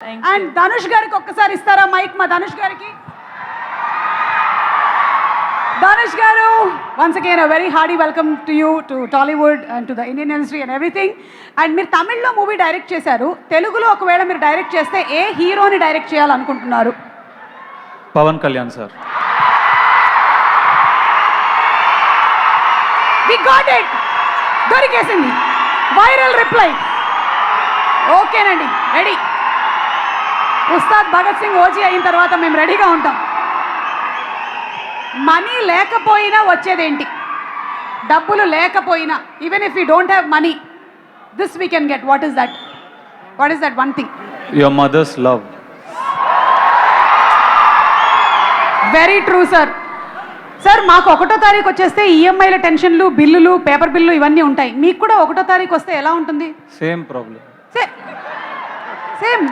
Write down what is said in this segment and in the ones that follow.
And Dhanush గారికి ఒక్కసారి ఇస్తారా మైక్ మా ధనుష్ గారికి? Dhanush garu once again a very hearty welcome to you to Tollywood and to the Indian industry and everything and మీరు తమిళ్ళో movie direct చేశారు. తెలుగులో ఒకవేళ మీరు డైరెక్ట్ చేస్తే ఏ హీరోని డైరెక్ట్ చేయాలనుకుంటున్నారు? Pawan Kalyan sir. We got it దొరికేసింది. Viral reply ఓకేనండి రెడీ ఉస్తాద్ భగత్ సింగ్ ఓజీ అయిన తర్వాత మేము రెడీగా ఉంటాం. మనీ లేకపోయినా వచ్చేదేంటి? డబ్బులు లేకపోయినా even if you don't have money this we can get what is that what is that one thing your mother's love very true sir sir మాకు ఒకటో తారీఖు వచ్చేస్తే ఈఎంఐల టెన్షన్లు బిల్లులు పేపర్ బిల్లు ఇవన్నీ ఉంటాయి. మీకు కూడా ఒకటో తారీఖు వస్తే ఎలా ఉంటుంది? Same problem same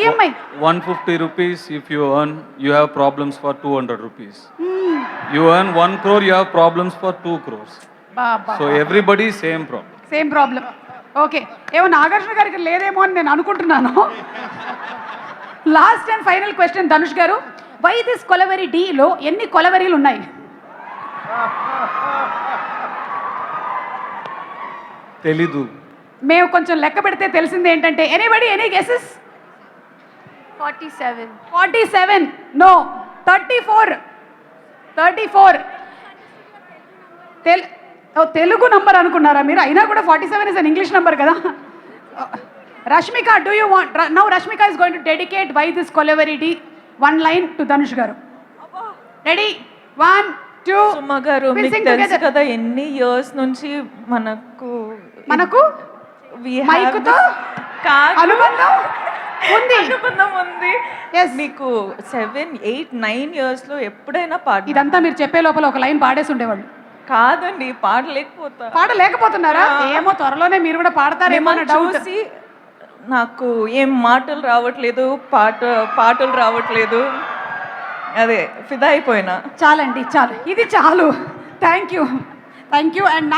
EMI one fifty rupees if you earn you have problems for two hundred rupees you earn one crore you have problems for two crores so everybody same problem same problem okay ఏమో నాగార్జున గారికి లేదేమో అని నేను అనుకుంటున్నాను. Last and final question Dhanush garu. Why this Kolaveri డీలో ఎన్ని కొలవరీలు ఉన్నాయి? తెలీదు. మేము కొంచెం లెక్క పెడితే తెలిసింది ఏంటంటే anybody any guesses 47. Forty seven no thirty four thirty four తెల్ ఓ, తెలుగు నంబర్ అనుకున్నారా మీరు? అయినా కూడా forty seven is an English number కదా Rashmika do you want now Rashmika is going to dedicate by this Kolaveri Di one line to Dhanush garu ready one two గారు మీకు తెలుసు. కదా ఎన్ని ఇయర్స్ నుంచి మనకు మనకు? We have మైకుతో. అనుబంధం? ఉంది అనుబంధం ఉంది. మీకు సెవెన్ ఎయిట్ నైన్ ఇయర్స్లో ఎప్పుడైనా పాట ఇదంతా మీరు చెప్పే లోపల ఒక లైన్ పాడేసి ఉండేవాళ్ళు. కాదండి పాడలేకపోతా. పాడలేకపోతున్నారా? ఏమో త్వరలోనే మీరు కూడా పాడతారేమో చూసి నాకు ఏం మాటలు రావట్లేదు పాట పాటలు రావట్లేదు. అదే ఫిదా అయిపోయినా. చాలండి చాలు. ఇది చాలు. Thank you thank you and